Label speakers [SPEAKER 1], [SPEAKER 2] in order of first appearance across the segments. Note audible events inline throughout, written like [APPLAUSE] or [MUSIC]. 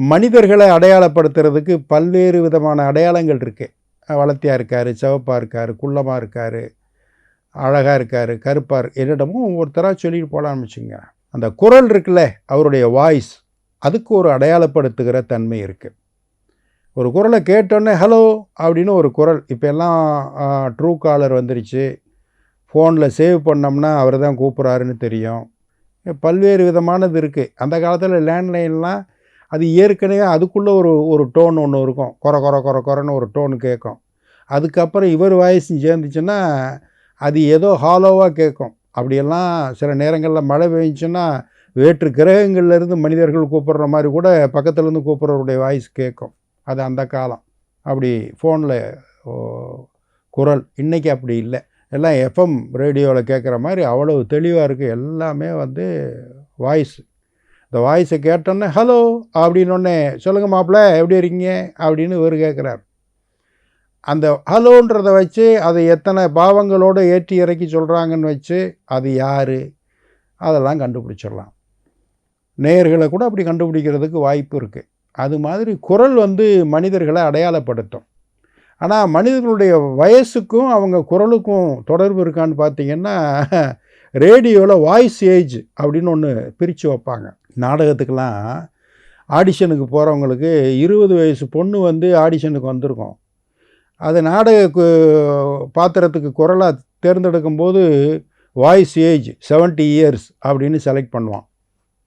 [SPEAKER 1] மனிதர்களை அடையாளப்படுத்துறதுக்கு பல்வேறு விதமான அடையாளங்கள் இருக்குது வளர்த்தியாக இருக்கார் சிவப்பாக இருக்கார் குள்ளமாக இருக்கார் அழகாக இருக்கார் கருப்பார் என்னிடமும் ஒவ்வொருத்தராக சொல்லிட்டு போகலான்னு வச்சுங்க அந்த குரல் இருக்குல்ல அவருடைய வாய்ஸ் அதுக்கு ஒரு அடையாளப்படுத்துகிற தன்மை இருக்குது ஒரு குரலை கேட்டோன்னே ஹலோ அப்படின்னு ஒரு குரல் இப்போ எல்லாம் ட்ரூ காலர் வந்துருச்சு. ஃபோனில் சேவ் பண்ணோம்னா அவர் தான் கூப்பிட்றாருன்னு தெரியும். பல்வேறு விதமானது இருக்குது அந்த காலத்தில் லேண்ட்லைன்லாம் அது ஏற்கனவே அதுக்குள்ளே ஒரு ஒரு டோன் ஒன்று இருக்கும். குறை குறை குறை குறைன்னு ஒரு டோன் கேட்கும் அதுக்கப்புறம் இவர் வாய்ஸும் சேர்ந்துச்சுன்னா அது ஏதோ ஹாலோவாக கேட்கும் அப்படியெல்லாம் சில நேரங்களில் மழை பெய்ஞ்சுன்னா வேற்று கிரகங்கள்லேருந்து மனிதர்கள் கூப்பிடுற மாதிரி கூட பக்கத்துலேருந்து கூப்பிட்றவருடைய வாய்ஸ் கேட்கும் அது அந்த காலம். அப்படி ஃபோனில் குரல். இன்றைக்கி அப்படி இல்லை. எல்லாம் எஃப்எம் ரேடியோவில் கேட்குற மாதிரி அவ்வளவு தெளிவாக இருக்குது எல்லாமே வந்து வாய்ஸ் இந்த வாய்ஸை கேட்டோன்னே ஹலோ அப்படின்னொடனே சொல்லுங்கள் மாப்பிள்ள எப்படி இருக்கீங்க? அப்படின்னு இவர் கேட்குறார் அந்த ஹலோன்றதை வச்சு அதை எத்தனை பாவங்களோடு ஏற்றி இறக்கி சொல்கிறாங்கன்னு வச்சு அது யார்? அதெல்லாம் கண்டுபிடிச்சிடலாம். நேயர்களை கூட அப்படி கண்டுபிடிக்கிறதுக்கு வாய்ப்பு இருக்குது அது மாதிரி குரல் வந்து மனிதர்களை அடையாளப்படுத்தும். ஆனால் மனிதர்களுடைய வயசுக்கும் அவங்க குரலுக்கும் தொடர்பு இருக்கான்னு பார்த்தீங்கன்னா ரேடியோவில் வாய்ஸ் ஏஜ் அப்படின்னு ஒன்று பிரித்து வைப்பாங்க. நாடகத்துக்கெல்லாம் ஆடிஷனுக்கு போகிறவங்களுக்கு இருபது வயசு பொண்ணு வந்து ஆடிஷனுக்கு வந்திருக்கும். அது நாடக கு- பாத்திரத்துக்கு குரலாக தேர்ந்தெடுக்கும்போது வாய்ஸ் ஏஜ் 70 இயர்ஸ் அப்படின்னு செலக்ட் பண்ணுவான்.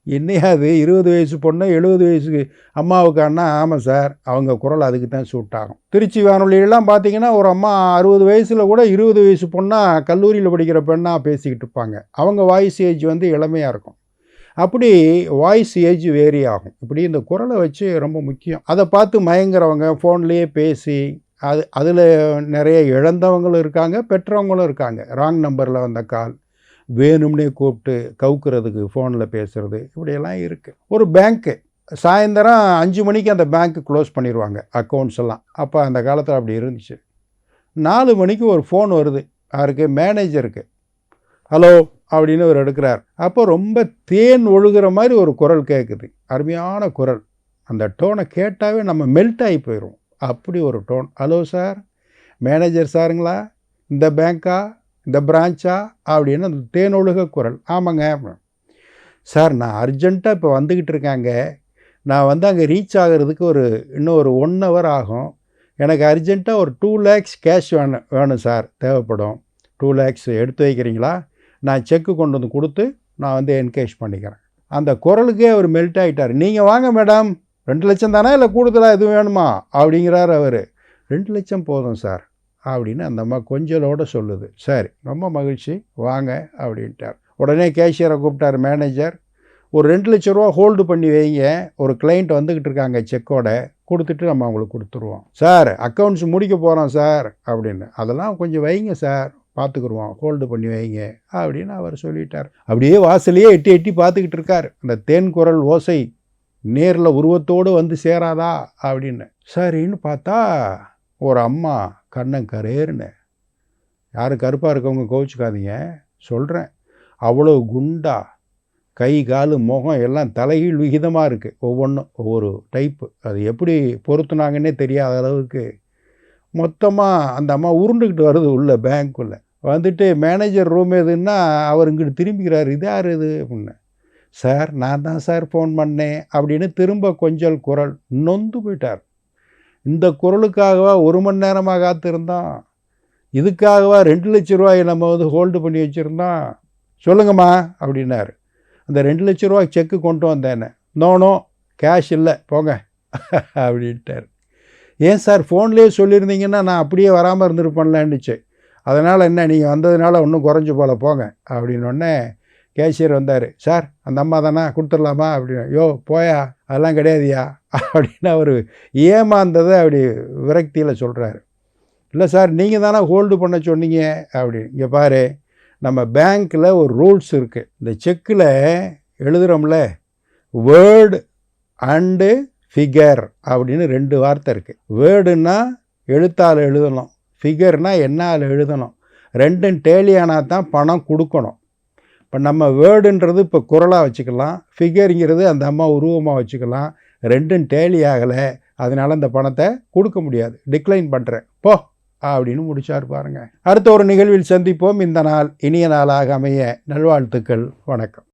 [SPEAKER 1] என்னையா அது இருபது வயசு பொண்ணு எழுபது வயசுக்கு அம்மாவுக்கு அண்ணா ஆமாம் சார் அவங்க குரல் அதுக்கு தான் சூட் ஆகும். திருச்சி வானொலியெல்லாம் பார்த்தீங்கன்னா ஒரு அம்மா அறுபது வயசில் கூட இருபது வயசு பொண்ணாக கல்லூரியில் படிக்கிற பெண்ணாக பேசிக்கிட்டு இருப்பாங்க. அவங்க வாய்ஸ் ஏஜ் வந்து இளமையாக இருக்கும். அப்படி வாய்ஸ் ஏஜ் வேரி ஆகும். இப்படி இந்த குரலை வச்சு ரொம்ப முக்கியம். அதை பார்த்து மயங்குறவங்க ஃபோன்லேயே பேசி அது அதில் நிறைய இழந்தவங்களும் இருக்காங்க பெற்றவங்களும் இருக்காங்க. ராங் நம்பரில் வந்த கால் வேணும்னே கூப்பிட்டு கவுக்கிறதுக்கு ஃபோனில் பேசுகிறது இப்படியெல்லாம் இருக்குது ஒரு பேங்க்கு சாயந்தரம் அஞ்சு மணிக்கு அந்த பேங்க்கு க்ளோஸ் பண்ணிடுவாங்க அக்கௌண்ட்ஸ் எல்லாம். அப்போ அந்த காலத்தில் அப்படி இருந்துச்சு. நாலு மணிக்கு ஒரு ஃபோன் வருது. யாருக்கு? மேனேஜருக்கு ஹலோ அப்படின்னு அவர் எடுக்கிறார். அப்போ ரொம்ப தேன் ஒழுகுற மாதிரி ஒரு குரல் கேட்குது அருமையான குரல். அந்த டோனை கேட்டாவே நம்ம மெல்ட் ஆகி போயிடும் அப்படி ஒரு டோன். ஹலோ சார் மேனேஜர் சாருங்களா? இந்த பேங்க்கா இந்த பிரான்ச்சா அப்படின்னு அந்த தேன் ஒழுக குரல். ஆமாங்க. சார் நான் அர்ஜெண்ட்டாக இப்போ வந்துக்கிட்டு இருக்காங்க. நான் வந்து அங்கே ரீச் ஆகிறதுக்கு ஒரு இன்னும் ஒரு ஒன் ஹவர் ஆகும். எனக்கு அர்ஜெண்ட்டாக ஒரு டூ லேக்ஸ் கேஷ் வேணும் வேணும் சார் தேவைப்படும். டூ லேக்ஸ் எடுத்து வைக்கிறீங்களா? நான் செக்கு கொண்டு வந்து கொடுத்து நான் வந்து என்கேஷ் பண்ணிக்கிறேன். அந்த குரலுக்கே அவர் மெல்ட் ஆகிட்டார் நீங்கள் வாங்க மேடம் ரெண்டு லட்சம் தானே? இல்லை கூடுதலாக எதுவும் வேணுமா? அப்படிங்கிறார் அவர். ரெண்டு லட்சம் போதும் சார் அப்படின்னு அந்த அம்மா கொஞ்சலோடு சொல்லுது. சரி ரொம்ப மகிழ்ச்சி. வாங்க அப்படின்ட்டார். உடனே கேஷியரை கூப்பிட்டார் மேனேஜர் ஒரு ரெண்டு லட்ச ரூபா ஹோல்டு பண்ணி வைங்க. ஒரு கிளைண்ட் வந்துக்கிட்டு இருக்காங்க செக்கோட. கொடுத்துட்டு நம்ம அவங்களுக்கு கொடுத்துருவோம். சார் அக்கௌண்ட்ஸ் முடிக்க போகிறோம் சார் அப்படின்னு. அதெல்லாம் கொஞ்சம் வைங்க சார் பார்த்துக்குருவோம் ஹோல்டு பண்ணி வைங்க. அப்படின்னு அவர் சொல்லிட்டார். அப்படியே வாசலையே எட்டி எட்டி பார்த்துக்கிட்டு இருக்கார். அந்த தேன் குரல் ஓசை நேரில் உருவத்தோடு வந்து சேராதா? அப்படின்னு. சரின்னு பார்த்தா ஒரு அம்மா கண்ணன் கரேர்னு யார் கருப்பாக இருக்கவங்க கோவிச்சுக்காதீங்க. சொல்கிறேன் அவ்வளோ குண்டா கை கால் முகம் எல்லாம் தலைகீழ் விகிதமாக இருக்குது ஒவ்வொன்றும் ஒவ்வொரு டைப்பு அது எப்படி பொருத்துனாங்கன்னே தெரியாத அளவுக்கு. மொத்தமாக அந்த அம்மா உருண்டுக்கிட்டு வருது உள்ள பேங்க்குள்ளே வந்துட்டு மேனேஜர் ரூம் எதுன்னா அவர் இங்கிட்டு திரும்பிக்கிறார் இது யார் இது? அப்படின்னு. சார் நான் தான் சார் ஃபோன் பண்ணேன் அப்படின்னு திரும்ப கொஞ்சல் குரல் நொந்து போயிட்டார். இந்த குரலுக்காகவா ஒரு மணி நேரமாக காத்திருந்தோம் இதுக்காகவா ரெண்டு லட்ச ரூபாயை நம்ம வந்து ஹோல்டு பண்ணி வச்சுருந்தோம் சொல்லுங்கம்மா அப்படின்னார். அந்த ரெண்டு லட்ச ரூபா செக்கு கொண்டு வந்தேன்னு நோனோ கேஷ் இல்லை போங்க அப்படின்ட்டார். ஏன் சார் ஃபோன்லேயே சொல்லியிருந்தீங்கன்னா நான் அப்படியே வராமல் இருந்திருப்பேன்லன்னுச்சு. அதனால் என்ன நீங்கள் வந்ததுனால ஒன்றும் குறைஞ்சி போல போங்க அப்படின்னொடனே கேஷியர் வந்தார். சார் அந்த அம்மா தானே? கொடுத்துடலாமா? அப்படின்னு. யோ போயா அதெல்லாம் கிடையாதுயா [LAUGHS] அப்படின்னு அவர் ஏமாந்ததை அப்படி விரக்தியில் சொல்கிறாரு இல்லை சார் நீங்கள் தானே ஹோல்டு பண்ண சொன்னீங்க? அப்படி. இங்கே பாரு நம்ம பேங்க்கில் ஒரு ரூல்ஸ் இருக்குது இந்த செக்கில் எழுதுகிறோம்ல வேர்டு அண்டு ஃபிகர் அப்படின்னு ரெண்டு வார்த்தை இருக்குது வேர்டுன்னா எழுத்தால் எழுதணும். ஃபிகர்னால் என்னால் எழுதணும்? ரெண்டும் டேலியானா தான் பணம் கொடுக்கணும். இப்போ நம்ம வேர்டுன்றது இப்போ குரலாக வச்சுக்கலாம். ஃபிகருங்கிறது அந்த அம்மா உருவமாக வச்சுக்கலாம். ரெண்டும் டேலி ஆகலை. அதனால் அந்த பணத்தை கொடுக்க முடியாது. டிக்ளைன் பண்ணுறேன் போ அப்படின்னு முடிச்சார் பாருங்கள் அடுத்த ஒரு நிகழ்வில் சந்திப்போம். இந்த நாள் இனிய நாளாக அமைய. நல்வாழ்த்துக்கள். வணக்கம்.